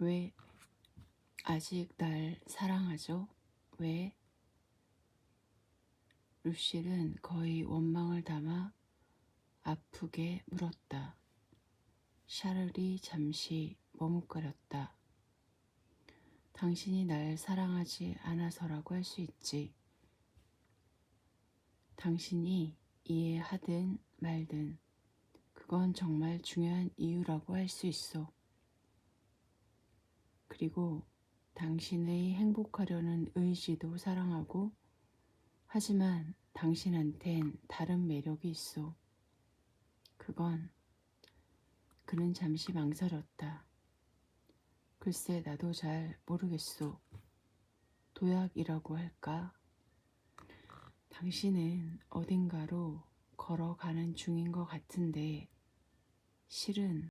왜 아직 날 사랑하죠? 왜? 루실은 거의 원망을 담아 아프게 물었다. 샤를이 잠시 머뭇거렸다. 당신이 날 사랑하지 않아서라고 할 수 있지. 당신이 이해하든 말든 그건 정말 중요한 이유라고 할 수 있어. 그리고 당신의 행복하려는 의지도 사랑하고 하지만 당신한텐 다른 매력이 있어. 그건 그는 잠시 망설였다. 글쎄 나도 잘 모르겠소. 도약이라고 할까? 당신은 어딘가로 걸어가는 중인 것 같은데 실은